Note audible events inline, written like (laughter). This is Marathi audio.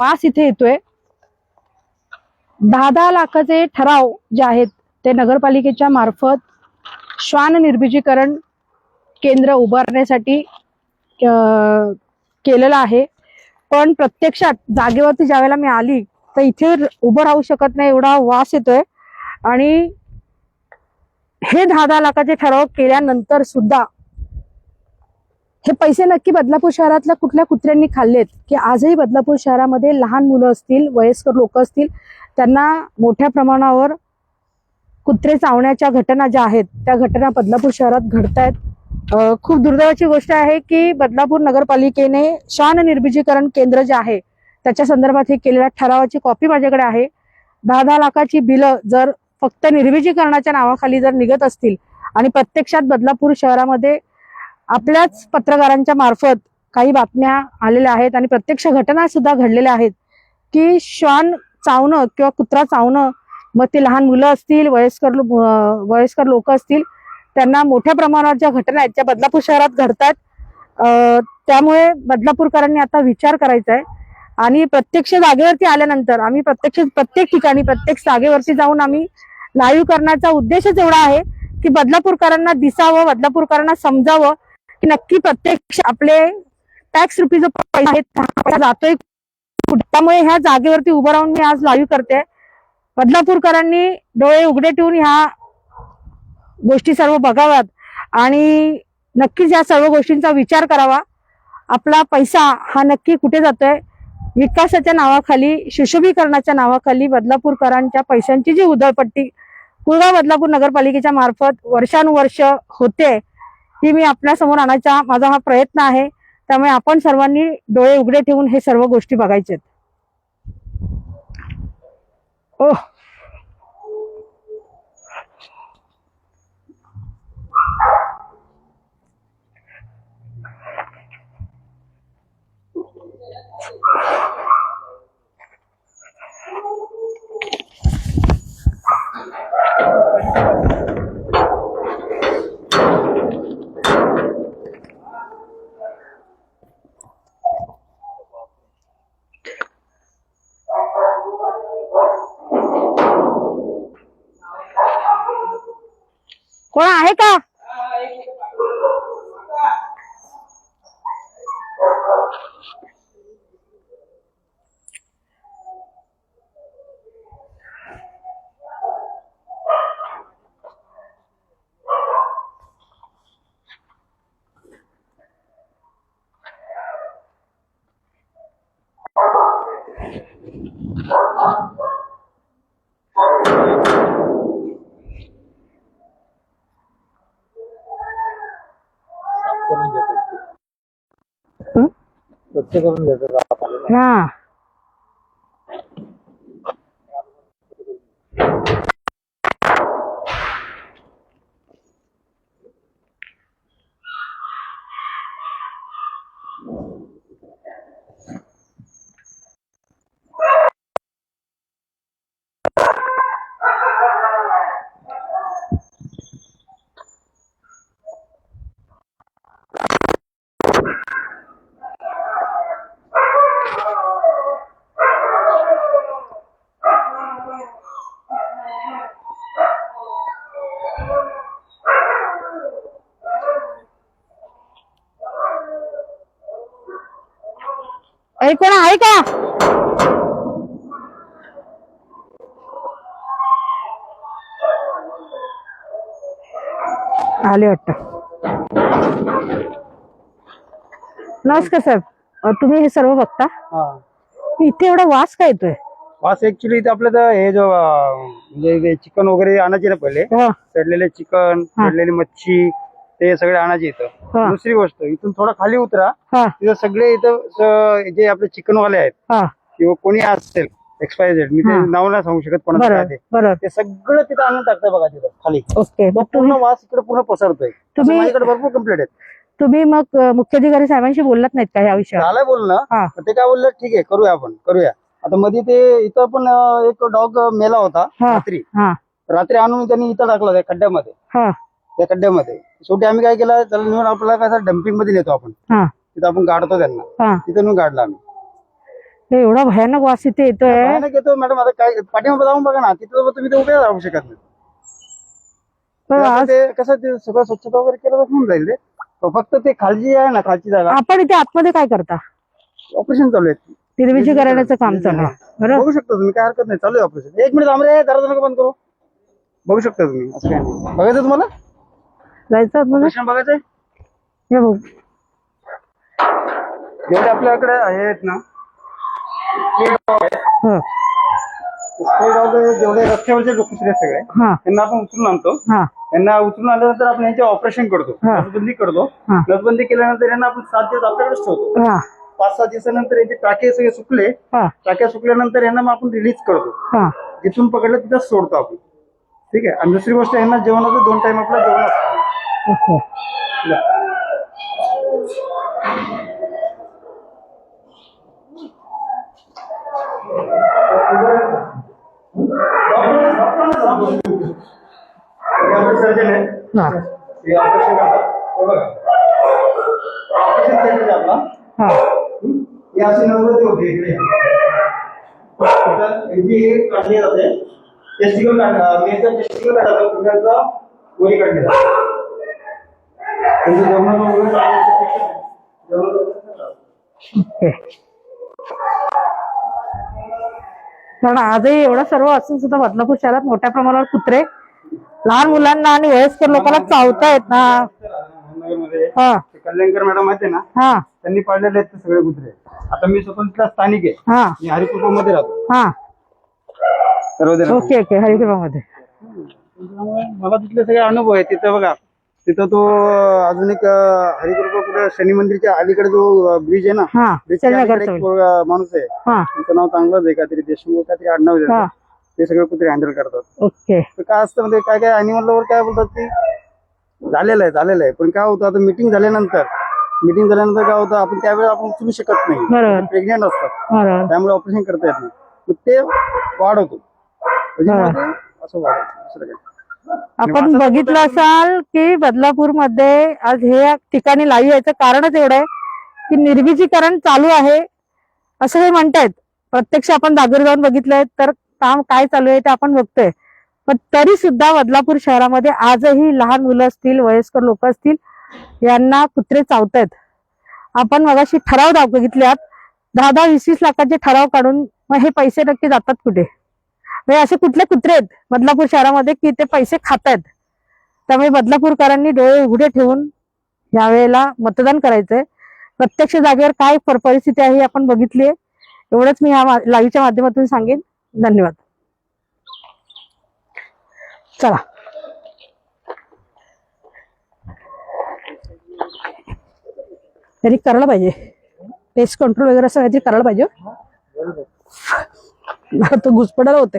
वास इथे येतोय. दहा दहा लाखाचे ठराव जे आहेत ते नगरपालिकेच्या मार्फत श्वान निर्बीजीकरण केंद्र उभारण्यासाठी अं, केलेलं आहे. पण प्रत्यक्षात जागेवरती ज्यावेळेला मी आली तर इथे उभं राहू शकत नाही एवढा वास येतोय. आणि हे दहा दहा लाखाचे ठराव केल्यानंतर सुद्धा हे पैसे नक्की बदलापूर शहरातल्या कुठल्या कुत्र्यांनी खाल्लेत? की आजही बदलापूर शहरामध्ये लहान मुलं असतील वयस्कर लोक असतील त्यांना मोठ्या प्रमाणावर कुत्रे चावण्याच्या घटना ज्या आहेत त्या घटना बदलापूर शहरात घडत आहेत खूप दुर्दैवाची गोष्ट आहे की बदलापूर नगरपालिकेने शान निर्बीजीकरण केंद्र जे आहे त्याच्या संदर्भात हे केलेल्या ठरावाची कॉपी माझ्याकडे आहे. दहा दहा लाखाची बिलं जर फक्त निर्बीजीकरणाच्या नावाखाली जर निघत असतील आणि प्रत्यक्षात बदलापूर शहरामध्ये आपल्याच पत्रकारांच्या मार्फत काही बातम्या आलेल्या आहेत आणि प्रत्यक्ष घटना सुद्धा घडलेल्या आहेत की श्वान चावणं किंवा कुत्रा चावणं मग ते लहान मुलं असतील वयस्कर वयस्कर लोक असतील त्यांना मोठ्या प्रमाणावर ज्या घटना आहेत त्या बदलापूर शहरात घडतात त्यामुळे बदलापूरकरांनी आता विचार करायचा आहे. आणि प्रत्यक्ष जागेवरती आल्यानंतर आम्ही प्रत्यक्ष प्रत्येक ठिकाणी प्रत्येक जागेवरती जाऊन आम्ही लाईव्ह करण्याचा उद्देशच एवढा आहे की बदलापूरकरांना दिसावं बदलापूरकरांना समजावं नक्की प्रत्यक्ष आपले टॅक्स रुपी जो पैसा आहे जातोय त्यामुळे ह्या जागेवरती उभं राहून मी आज लाईव्ह करते. बदलापूरकरांनी डोळे उघडे ठेवून ह्या गोष्टी सर्व बघाव्यात. आणि नक्कीच या सर्व गोष्टींचा विचार करावा. आपला पैसा हा नक्की कुठे जातोय? विकासाच्या नावाखाली सुशोभीकरणाच्या नावाखाली बदलापूरकरांच्या पैशांची जी उधळपट्टी कुळगाव बदलापूर नगरपालिकेच्या मार्फत वर्षानुवर्ष होते. ती मी आपल्यासमोर आणायचा माझा हा प्रयत्न आहे. त्यामुळे आपण सर्वांनी डोळे उघडे ठेवून हे सर्व गोष्टी बघायचे ओह. कोण आहे का करून देतात? स्वच्छ करून देतात. हा. अरे कोण आहे का? आले वाटत. नमस्कार साहेब तुम्ही हे सर्व बघता? हा. इथे एवढा वास काय येतोय? वास ऍक्च्युली इथे आपलं तर हे जो अं, म्हणजे चिकन वगैरे आणायचे ना पहिले? हा, सडलेले चिकन. सडलेली मच्छी ते सगळे आणायचे इथं. दुसरी गोष्ट इथून थोडा खाली उतरा. तिथं सगळे इथं जे आपले चिकन वाले आहेत. किंवा कोणी असेल एक्सपायझेड मी ते. नाव नाही सांगू शकत पण ते. सगळं तिथं आणून टाकतंय बघा तिथं खाली. ओके. पूर्ण वास इकडे पूर्ण पसरतोय. माझ्याकडे भरपूर कंप्लेंट आहेत. तुम्ही मग मुख्याधिकारी साहेबांशी बोललात नाहीत का या विषयावर? झालंय बोल हा. ना ते काय बोललं ठीक आहे करूया आपण करूया. आता मध्ये ते इथं पण एक डॉग मेला होता. रात्री. रात्री आणून त्यांनी इथं टाकला त्या खड्ड्यामध्ये. त्या खड्ड्यामध्ये. शेवटी आम्ही काय केलं त्याला नेऊन आपल्याला कसं डम्पिंगमध्ये नेतो आपण. हा. तिथं आपण गाडतो त्यांना. हा. तिथं नेऊन गाडला आम्ही. हे एवढा भयानक वास इथे येतोय. भयानक येतो. मॅडम आता काय पाठीमागे जाऊन बघा ना. तिथं तुम्ही ते उभे राहू शकत नाही. ते आता आज ते कसं ते सगळं स्वच्छता वगैरे केलं तर होऊन जाईल ते फक्त ते खालची आहे ना खालची जागा. आपण इथे आतमध्ये काय करता? ऑपरेशन चालू आहे. निर्मितीकरणाचं काम चालू आहे. बरोबर बघू शकता तुम्ही काय हरकत नाही. चालू आहे ऑपरेशन. एक मिनिट रे. जरा नका बंद करू. बघू शकता तुम्ही. असं काय नाही. बघायचं तुम्हाला? जायचं आतमध्ये ऑपरेशन बघायचंय? हे बघ. जेवढे आपल्याकडे आहेत ना. हं. ते जेवढे रस्त्यावरचे लोक सगळे हा. त्यांना आपण उचलून आणतो. हा. यांना उचलून आणल्यानंतर आपण यांचे ऑपरेशन करतो. हा. नसबंदी करतो. हा. नसबंदी केल्यानंतर यांना आपण सात दिवस आपल्याकडेच ठेवतो. हा. पाच सात दिवसानंतर यांचे टाके सगळे सुकले. हा. टाक्या सुकल्यानंतर यांना मग आपण रिलीज करतो. हा. जिथून पकडलं तिथं सोडतो आपण. ठीक आहे? आणि दुसरी गोष्ट यांना जेवणाचं दोन टाइम आपलं जेवण असतं. ओके सर्जन आहे हा। हे ऑपरेशन करतात हे बघा ऑपरेशन सेंटर आहे आपला हा हे असे नव्वद होते इकडे तर यांची हे काढली जाते टेस्टिकल काढ मेनचा टेस्टिकल काढायचा पुण्याचा वरी काढली जाते त्यांचं जेवणाचं वगैरे काढण्याचं जेवणाचं वगैरे काढायचं. ओके कारण (laughs) आजही एवढं सर्व असून सुद्धा बदलापूर शहरात मोठ्या प्रमाणावर कुत्रे लहान मुलांना आणि वयस्कर लोकांना चावतायत ना. हा. कल्याणकर मॅडम आहेत ना हा. त्यांनी पाळलेले आहेत ते सगळे कुत्रे. आता मी स्वतंत्र स्थानिक आहे. हा. मी हरिपूरमध्ये राहतो. हा. सर्वजण. Okay okay. हरिकृपामध्ये. त्यामुळे मला तिथले सगळे अनुभव आहे तिथं बघा तिथं तो अजून एक हरिकृपा कुठे शनी मंदिरच्या अलीकडे जो ब्रिज आहे ना हा अलीकडे एक पोरगा माणूस आहे. हा. त्याचं नाव चांगलंच आहे काहीतरी देशमुख काहीतरी आडनाव आहे हा. त्याचं. ते सगळे कुत्रे हँडल करतात. ओके. तर काय असतं म्हणजे काय काय अॅनिमल वर काय बोलतात की झालेलं आहे झालेलं आहे. पण काय होतं आता मिटिंग झाल्यानंतर मिटिंग झाल्यानंतर काय होतं आपण त्यावेळेस आपण उचलू शकत नाही. बरोबर. प्रेग्नेंट असतात. बरोबर. त्यामुळे ऑपरेशन करता येत नाही. मग ते वाढवतो. त्याच्यामुळे ते असं वाढवतो. दुसरं काय? आपण बघितलं असाल की बदलापूरमध्ये आज हे ठिकाणी लाईव्ह यायचं कारणच एवढं आहे की निर्मितीकरण चालू आहे असं हे म्हणतायत. प्रत्यक्ष आपण दादर जाऊन बघितलंय तर काम काय चालू आहे ते आपण बघतोय. पण तरी सुद्धा बदलापूर शहरामध्ये आजही लहान मुलं असतील वयस्कर लोक असतील यांना कुत्रे चावतायत. आपण मगाशी ठराव दाव बघितल्यात दहा दहा वीस वीस लाखाचे ठराव काढून मग हे पैसे नक्की जातात कुठे? म्हणजे असे कुठले कुत्रे आहेत? बदलापूर शहरामध्ये की ते पैसे खातायत? त्यामुळे बदलापूरकरांनी डोळे उघडे ठेवून यावेळेला मतदान करायचंय. प्रत्यक्ष जागेवर काय परिस्थिती आहे आपण बघितली आहे. एवढंच मी ह्या लाईव्हच्या माध्यमातून सांगेन. धन्यवाद. चला. तरी करायला पाहिजे. पेस्ट कंट्रोल वगैरे असं काहीतरी करायला पाहिजे हो. (laughs) तो घुसपडायला होते